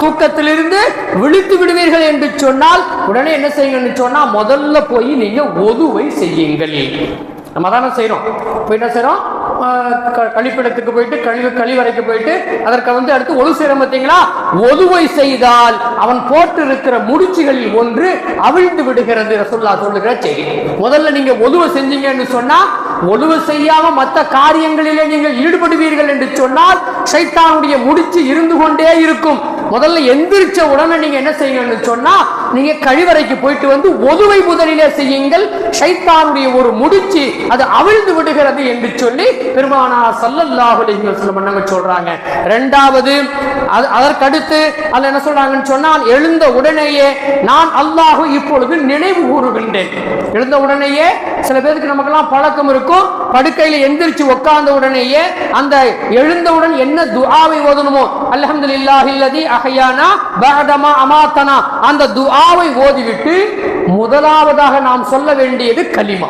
தூக்கத்திலிருந்து விழித்து விடுவீர்கள் என்று சொன்னால் உடனே என்ன செய்யுங்கன்னு சொன்னா முதல்ல போய் நீங்க ஒதுவை செய்யுங்கள். நம்ம தானே செய்யறோம் போய் என்ன செய்யறோம் க- கழிப்பிடத்துக்கு போயிட்டு கழிவு கழிவறைக்கு போயிட்டு அதற்கு வந்து அடுத்து ஒழு செய்யறோம் பார்த்தீங்களா? ஒதுவை செய்தால் அவன் போட்டு இருக்கிற முடிச்சுகளில் ஒன்று அவிழ்ந்து விடுகிறது ரசோல்லா சொல்லுகிற செய்தி. முதல்ல நீங்க ஒதுவை செஞ்சீங்கன்னு சொன்னா ஒழுவு செய்யாம மற்ற காரியங்களிலே நீங்கள் ஈடுபடுவீர்கள் என்று சொன்னால் சைத்தானுடைய முடிச்சு இருந்து கொண்டே இருக்கும். முதல்ல எந்திரிச்ச உடனே நீங்க என்ன செய்யுங்கன்னு சொன்னா நீங்க கழிவறைக்கு போயிட்டு வந்து ஒதுவை முதலிலே செய்யுங்கள். சைத்தானுடைய ஒரு முடிச்சு அது அவிழ்ந்து விடுகிறது என்று சொல்லி பெருமானா சல்லல்லாஹு அலைஹி வஸல்லம் சொல்றாங்க? ரெண்டாவது அது- அதற்கடுத்து அதுல என்ன சொல்றாங்கன்னு சொன்னால் எழுந்த உடனேயே நான் அல்லாஹு இப்பொழுது நினைவு கூறுகின்றேன். எழுந்த உடனேயே சில பேருக்கு நமக்கெல்லாம் பழக்கம் இருக்கும். படுக்கையில எந்திரிச்சு உட்கார்ந்த உடனேயே அந்த எழுந்தவுடன் என்ன துஆவை ஓதணுமோ? அல்ஹம்துலில்லாஹி அல்லதி அஹ்யானா பஅதமா அமாத்தனா. அந்த துஆவை ஓதிவிட்டு முதலாவதாக நாம் சொல்ல வேண்டியது கலிமா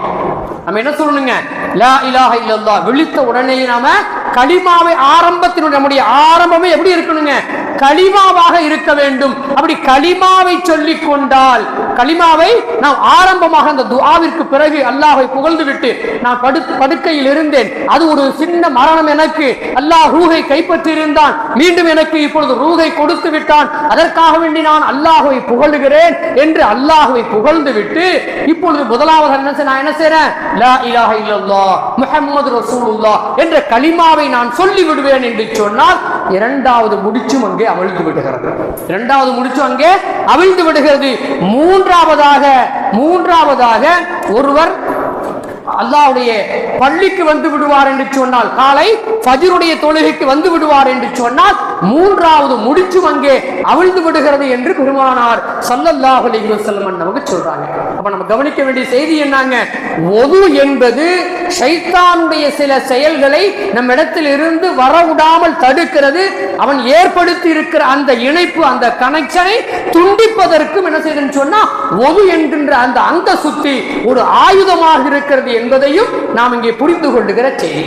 நம்ம என்ன சொல்லணுங்க? லா இலாஹ இல்லல்லாஹ். விழித்த உடனே நாம கலிமாவை ஆரம்பத்தினுடைய நம்முடைய ஆரம்பமே எப்படி இருக்கணுங்க? கலிமாவாக இருக்க வேண்டும். அப்படி கலிமாவை சொல்லிக் கொண்டால் கலிமாவை நாம் ஆரம்பமாக அந்த துஆவிற்கு பிறகு அல்லாஹை புகழ்ந்து விட்டு நான் படு படுக்கையில் இருந்தேன். அது ஒரு சின்ன மரணம் எனக்கு. அல்லாஹ் ரூகை கைப்பற்றி இருந்தான் மீண்டும் எனக்கு இப்பொழுது ரூகை கொடுத்து விட்டான். அதற்காக வேண்டி நான் அல்லாஹுவை புகழுகிறேன் என்று அல்லாஹுவை புகழ்ந்து விட்டு இப்பொழுது முதலாவது என்ன நான் என்ன செய்யறேன் முகமது ரசூலுல்லா என்ற களிமாவை கலிமாவை நான் சொல்லிவிடுவேன் என்று சொன்னால் இரண்டாவது முடிச்சும் அங்கே அவிழ்ந்து விடுகிறது. இரண்டாவது முடிச்சும் அங்கே அவிழ்ந்து விடுகிறது. மூன்றாவதாக மூன்றாவதாக ஒருவர் அல்லாவுடைய பள்ளிக்கு வந்து விடுவார் என்று சொன்னால் காலை பஜருடைய தொழுகைக்கு வந்து விடுவார் என்று சொன்னால் மூன்றாவது முடிச்சு அங்கே அவிழ்ந்து விடுகிறது என்று பெருமானார் சல்லல்லாஹு அலைஹி நமக்கு சொல்றாங்க. அப்ப நம்ம கவனிக்க வேண்டிய செய்தி என்னங்க? ஒது என்பது சைத்தானுடைய சில செயல்களை நம்ம இடத்தில் இருந்து வரவிடாமல் தடுக்கிறது. அவன் ஏற்படுத்தி இருக்கிற அந்த இணைப்பு அந்த கனெக்ஷனை துண்டிப்பதற்கும் என்ன செய்யுதுன்னு சொன்னா ஒது என்கின்ற அந்த அங்க சுத்தி ஒரு ஆயுதமாக இருக்கிறது என்பதையும் நாம் இங்கே புரிந்து கொள்ளுகிற செய்தி.